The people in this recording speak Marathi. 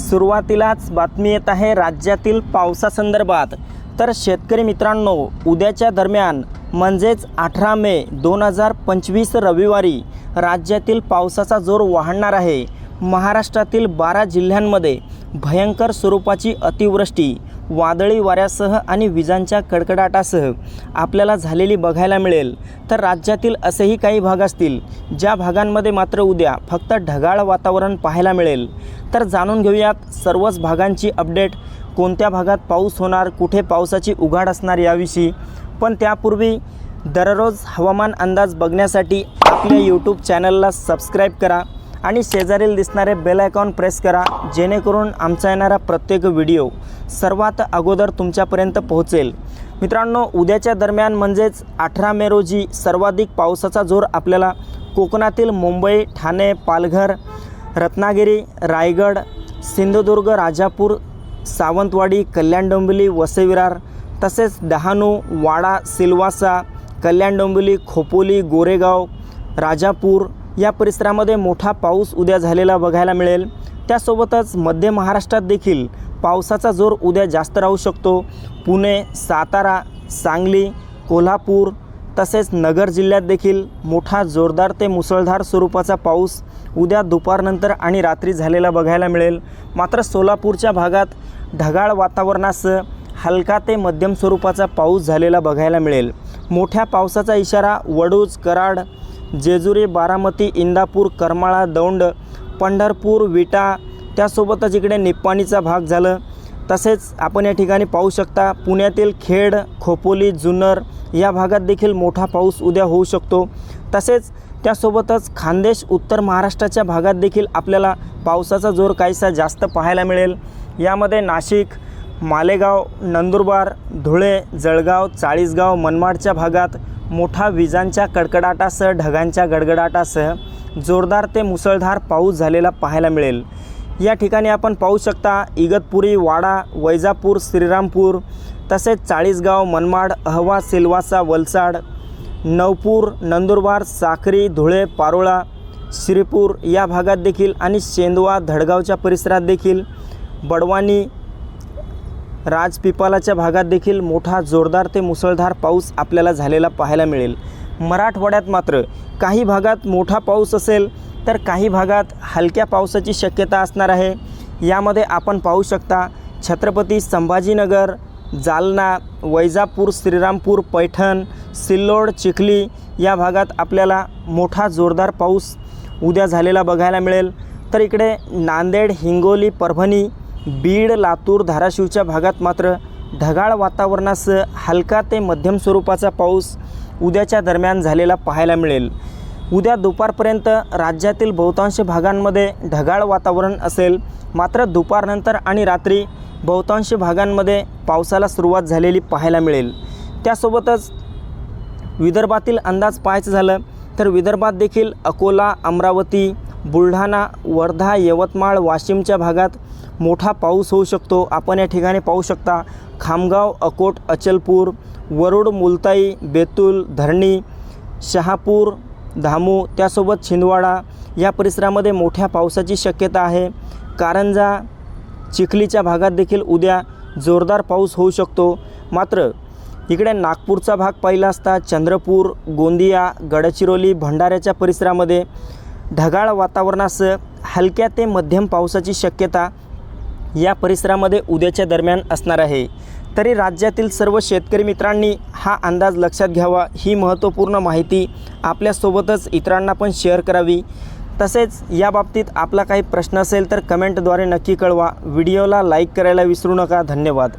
सुरुवातीलाच बातमी येत आहे राज्यातील पावसासंदर्भात. तर शेतकरी मित्रांनो उद्याच्या दरम्यान म्हणजेच अठरा मे दोन हजार पंचवीस रविवारी राज्यातील पावसाचा जोर वाढणार आहे. महाराष्ट्रातील बारा जिल्ह्यांमध्ये भयंकर स्वरूपाची अतिवृष्टी वादळी वाऱ्यासह आणि विजांच्या कडकडाटासह आपल्याला झालेली बघायला मिळेल. तर राज्यातील असेही काही भाग असतील ज्या भागांमध्ये मात्र उद्या फक्त ढगाळ वातावरण पाहायला मिळेल. तर जाणून घेऊयात सर्वच भागांची अपडेट. कोणत्या भागात पाऊस होणार कुठे पावसाची उघाड असणार याविषयी. पण त्यापूर्वी दररोज हवामान अंदाज बघण्यासाठी आपल्या यूट्यूब चॅनलला सबस्क्राईब करा. आणि शेजारील दिसणारे बेल आयकॉन प्रेस करा जेणेकरून आमचा येणारा प्रत्येक व्हिडिओ सर्वात अगोदर तुमच्यापर्यंत पोहोचेल. मित्रांनो उद्याच्या दरम्यान म्हणजेच अठरा मे रोजी सर्वाधिक पावसाचा जोर आपल्याला कोकणातील मुंबई ठाणे पालघर रत्नागिरी रायगड सिंधुदुर्ग राजापूर सावंतवाडी कल्याण डोंबिवली वसेविरार तसेच डहाणू वाडा सिलवासा कल्याण डोंबिवली खोपोली गोरेगाव राजापूर या परिसरामध्ये मोठा पाऊस उद्या झालेला बघायला मिळेल. त्यासोबतच मध्य महाराष्ट्रात देखील पावसाचा जोर उद्या जास्त राहू शकतो. पुणे सातारा सांगली कोल्हापूर तसेच नगर जिल्ह्यात देखील मोठा जोरदार ते मुसळधार स्वरूपाचा पाऊस उद्या दुपारनंतर आणि रात्री झालेला बघायला मिळेल. मात्र सोलापूरच्या भागात ढगाळ वातावरणासह हलका ते मध्यम स्वरूपाचा पाऊस झालेला बघायला मिळेल. मोठ्या पावसाचा इशारा वडूज कराड जेजुरी बारामती इंदापूर करमाळा दौंड पंढरपूर विटा त्यासोबतच इकडे निप्पाणीचा भाग झालं. तसेच आपण या ठिकाणी पाहू शकता पुण्यातील खेड खोपोली जुन्नर या भागात देखील मोठा पाऊस उद्या होऊ शकतो. तसेच त्यासोबतच खानदेश उत्तर महाराष्ट्राच्या भागात देखील आपल्याला पावसाचा जोर काहीसा जास्त पाहायला मिळेल. यामध्ये नाशिक मालेगाव नंदुरबार धुळे जळगाव चाळीसगाव मनमाडच्या भागात मोठा विजांच्या कडकडाटासह ढगांच्या गडगडाटासह जोरदार ते मुसळधार पाऊस झालेला पाहायला मिळेल. या ठिकाणी आपण पाहू शकता इगतपुरी वाडा वैजापूर श्रीरामपूर तसेच चाळीसगाव मनमाड अहवा सिल्वासा वलसाड नवपूर नंदुरबार साखरी धुळे पारोळा श्रीपूर या भागात देखील आणि शेंदवा धडगावच्या परिसरात देखील बडवानी राजपिपालाच्या भागात देखील मोठा जोरदार ते मुसळधार पाऊस आपल्याला झालेला पाहायला मिळेल. मराठवाड्यात मात्र काही भागात मोठा पाऊस असेल तर काही भागात हलक्या पावसाची शक्यता असणार आहे. यामध्ये आपण पाहू शकता छत्रपती संभाजीनगर जालना वैजापूर श्रीरामपूर पैठण सिल्लोड चिखली या भागात आपल्याला मोठा जोरदार पाऊस उद्या झालेला बघायला मिळेल. तर इकडे नांदेड हिंगोली परभणी बीड लातूर धाराशिवच्या भागात मात्र ढगाळ वातावरणासह हलका ते मध्यम स्वरूपाचा पाऊस उद्याच्या दरम्यान झालेला पाहायला मिळेल. उद्या दुपारपर्यंत राज्यातील बहुतांश भागांमध्ये ढगाळ वातावरण असेल. मात्र दुपारनंतर आणि रात्री बहुतांश भागांमध्ये पावसाला सुरुवात झालेली पाहायला मिळेल. त्यासोबतच विदर्भातील अंदाज पाहायचं झालं तर विदर्भात देखील अकोला अमरावती बुलढाणा वर्धा यवतमाळ वाशिमच्या भागात मोठा पाऊस होऊ शकतो. आपण या ठिकाणी पाहू शकता खामगाव अकोट अचलपूर वरुड मुलताई बेतूल धरणी शहापूर धामू त्यासोबत छिंदवाडा या परिसरामध्ये मोठ्या पावसाची शक्यता आहे. कारंजा चिखलीच्या भागात देखील उद्या जोरदार पाऊस होऊ शकतो. मात्र इकडे नागपूरचा भाग पाहिला असता चंद्रपूर गोंदिया गडचिरोली भंडाऱ्याच्या परिसरामध्ये ढगाळ वातावरणासह हलक्या ते मध्यम पावसाची शक्यता या परिसरामध्ये उद्याच्या दरम्यान असणार आहे. तरी राज्यातील सर्व शेतकरी मित्रांनी हा अंदाज लक्षात घ्यावा ही महत्त्वपूर्ण माहिती आपल्यासोबतच इतरांना पण शेअर करावी. तसेच या बाबतीत आपला काही प्रश्न असेल तर कमेंटद्वारे नक्की कळवा. व्हिडिओला लाईक करायला विसरू नका. धन्यवाद.